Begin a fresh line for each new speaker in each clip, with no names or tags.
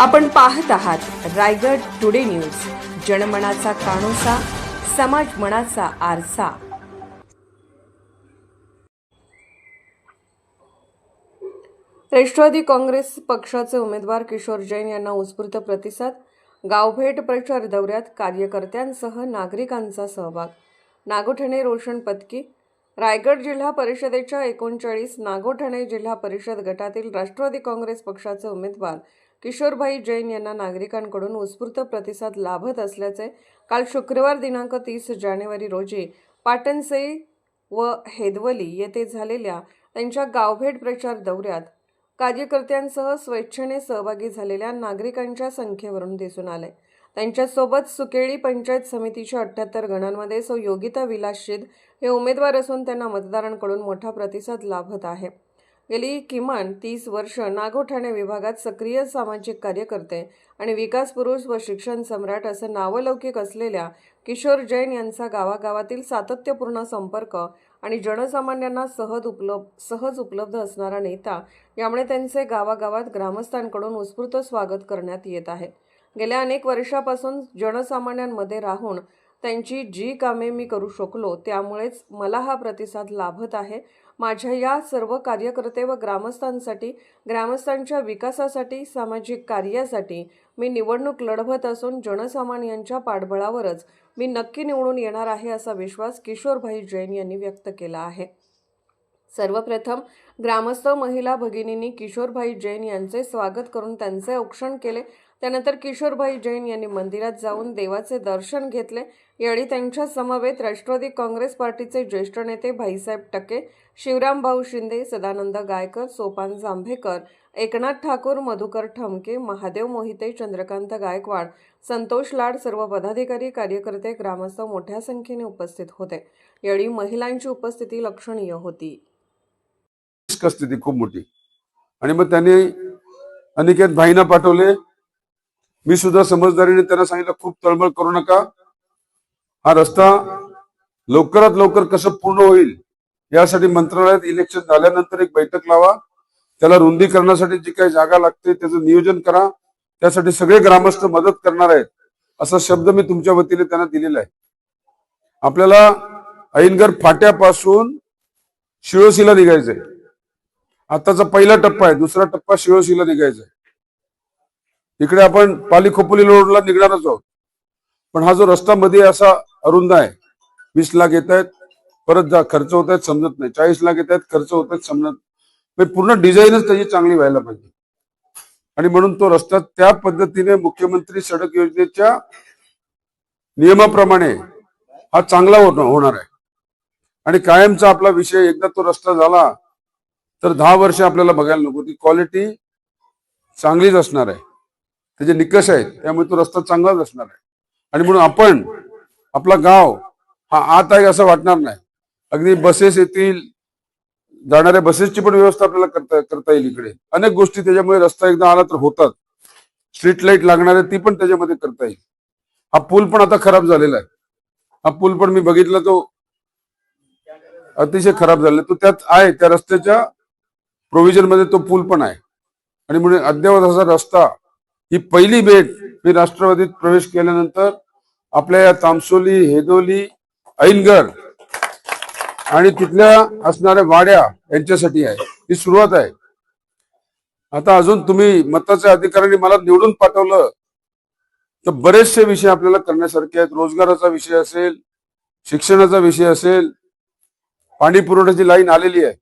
आपण पाहत आहात रायगड टुडे न्यूज. जनमनाचा कानोसा समाज मनाचा आरसा. राष्ट्रवादी काँग्रेस पक्षाचे उमेदवार किशोर जैन यांना उत्स्फूर्त प्रतिसाद गावभेट प्रचार दौऱ्यात कार्यकर्त्यांसह नागरिकांचा सहभाग. नागोठणे रोशन पत्की रायगड जिल्हा परिषदेच्या एकोणचाळीस नागोठणे जिल्हा परिषद गटातील राष्ट्रवादी काँग्रेस पक्षाचे उमेदवार किशोरभाई जैन यांना नागरिकांकडून उत्स्फूर्त प्रतिसाद लाभत असल्याचे काल शुक्रवार दिनांक तीस जानेवारी रोजी पाटणसे व हेदवली येथे झालेल्या त्यांच्या गावभेट प्रचार दौऱ्यात कार्यकर्त्यांसह स्वेच्छेने सहभागी झालेल्या नागरिकांच्या संख्येवरून दिसून आले. त्यांच्यासोबत सुकेळी पंचायत समितीच्या अठ्ठ्याहत्तर गणांमध्ये सौ योगिता विलास शिद हे उमेदवार असून त्यांना मतदारांकडून मोठा प्रतिसाद लाभत आहे. गेली किमान तीस वर्ष नागोठाणे विभागात सक्रिय सामाजिक कार्यकर्ते आणि विकास पुरुष व शिक्षण सम्राट असं नावलौकिक असलेल्या किशोर जैन यांचा गावागावातील सातत्यपूर्ण संपर्क आणि जनसामान्यांना सहज उपलब्ध सहज उपलब्ध असणारा नेता यामुळे त्यांचे गावागावात ग्रामस्थांकडून उत्स्फूर्त स्वागत करण्यात येत आहे. गेल्या अनेक वर्षापासून जनसामान्यांमध्ये राहून त्यांची जी कामे मी करू शकलो त्यामुळेच मला हा प्रतिसाद लाभत आहे. माझ्या या सर्व कार्यकर्ते व ग्रामस्थांसाठी ग्रामस्थांच्या विकासासाठी सामाजिक कार्यासाठी मी निवडणूक लढवत असून जनसामान्यांच्या पाठबळावरच मी नक्की निवडून येणार आहे असा विश्वास किशोरभाई जैन यांनी व्यक्त केला आहे. सर्वप्रथम ग्रामस्थ महिला भगिनींनी किशोरभाई जैन यांचे स्वागत करून त्यांचे औक्षण केले. त्यानंतर किशोरभाई जैन यांनी मंदिरात जाऊन देवाचे दर्शन घेतले. यावेळी त्यांच्या समवेत राष्ट्रवादी काँग्रेस पार्टीचे ज्येष्ठ नेते भाईसाहेब टके शिवराम भाऊ शिंदे सदानंद गायकर सोपान जांभेकर एकनाथ ठाकूर मधुकर ठमके महादेव मोहिते चंद्रकांत गायकवाड संतोष लाड सर्व पदाधिकारी कार्यकर्ते ग्रामस्थ मोठ्या संख्येने उपस्थित होते. यावेळी महिलांची उपस्थिती लक्षणीय होती.
स्थिती खूप मोठी. आणि मग त्यांनी अनिकेत भाईना पाठवले. मी सुद्धा समजदारीने त्यांना सांगितलं खूप तळमळ करू नका. हा रस्ता लवकरात लवकर कसं पूर्ण होईल यासाठी मंत्रालयात इलेक्शन झाल्यानंतर एक बैठक लावा. त्याला रुंदीकरणासाठी जी काही जागा लागते त्याचं नियोजन करा. त्यासाठी सगळे ग्रामस्थ मदत करणार आहेत असा शब्द मी तुमच्या वतीने त्यांना दिलेला आहे. आपल्याला ऐनगर फाट्यापासून शिळोसीला निघायचंय. आताचा पहिला टप्पा आहे दुसरा टप्पा शिळोशीला निघायचा आहे इकडे आपण पाली खोपोली रोडला निघणारच आहोत. पण हा जो रस्ता मध्ये असा अरुंद आहे वीस लाख येत आहेत परत जा खर्च होत आहेत समजत नाही. चाळीस लाख येत आहेत खर्च होत आहेत समजत म्हणजे पूर्ण डिझाईनच त्याची चांगली व्हायला पाहिजे. आणि म्हणून तो रस्ता त्या पद्धतीने मुख्यमंत्री सडक योजनेच्या नियमाप्रमाणे हा चांगला होणार आहे. आणि कायमचा आपला विषय एकदा तो रस्ता झाला तर दहा वर्ष आपल्याला बघायला नको. ती क्वालिटी चांगलीच असणार आहे. त्याचे निकष आहेत त्यामुळे तो रस्ता चांगलाच असणार आहे. आणि म्हणून आपण आपला गाव हा आत आहे असं वाटणार नाही. अगदी बसेस येतील जाणाऱ्या बसेसची पण व्यवस्था आपल्याला करता करता येईल इकडे. अनेक गोष्टी त्याच्यामुळे रस्ता एकदा आला तर होतात. स्ट्रीट लाइट लागणार आहे ती पण त्याच्यामध्ये करता येईल. हा पूल पण आता खराब झालेला आहे. हा पूल पण मी बघितला तो अतिशय खराब झालेला आहे. तो त्यात आहे त्या रस्त्याच्या प्रोव्हिजनमध्ये तो पूल पण आहे. आणि म्हणून अद्ययावत असा रस्ता ही पहिली भेट मी राष्ट्रवादीत प्रवेश केल्यानंतर आपल्या या तामसोली हेदोली ऐनगर आणि तिथल्या असणाऱ्या वाड्या यांच्यासाठी आहे. ही सुरुवात आहे. आता अजून तुम्ही मताच्या अधिकाऱ्यांनी मला निवडून पाठवलं तर बरेचसे विषय आपल्याला करण्यासारखे आहेत. रोजगाराचा विषय असेल शिक्षणाचा विषय असेल पाणी पुरवठ्याची लाईन आलेली आहे.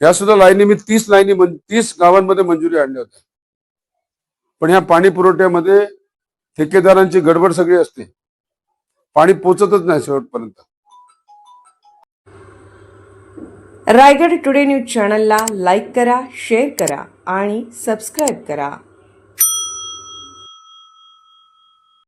या सुद्धा लाईनी मी तीस लाईनी तीस गावांमध्ये मंजुरी आणल्या होत्या. पण ह्या पाणी पुरवठ्यामध्ये ठेकेदारांची गडबड सगळी असते. पाणी पोचतच नाही शेवटपर्यंत.
रायगड टुडे न्यूज चॅनलला लाईक करा शेअर करा आणि सबस्क्राईब करा.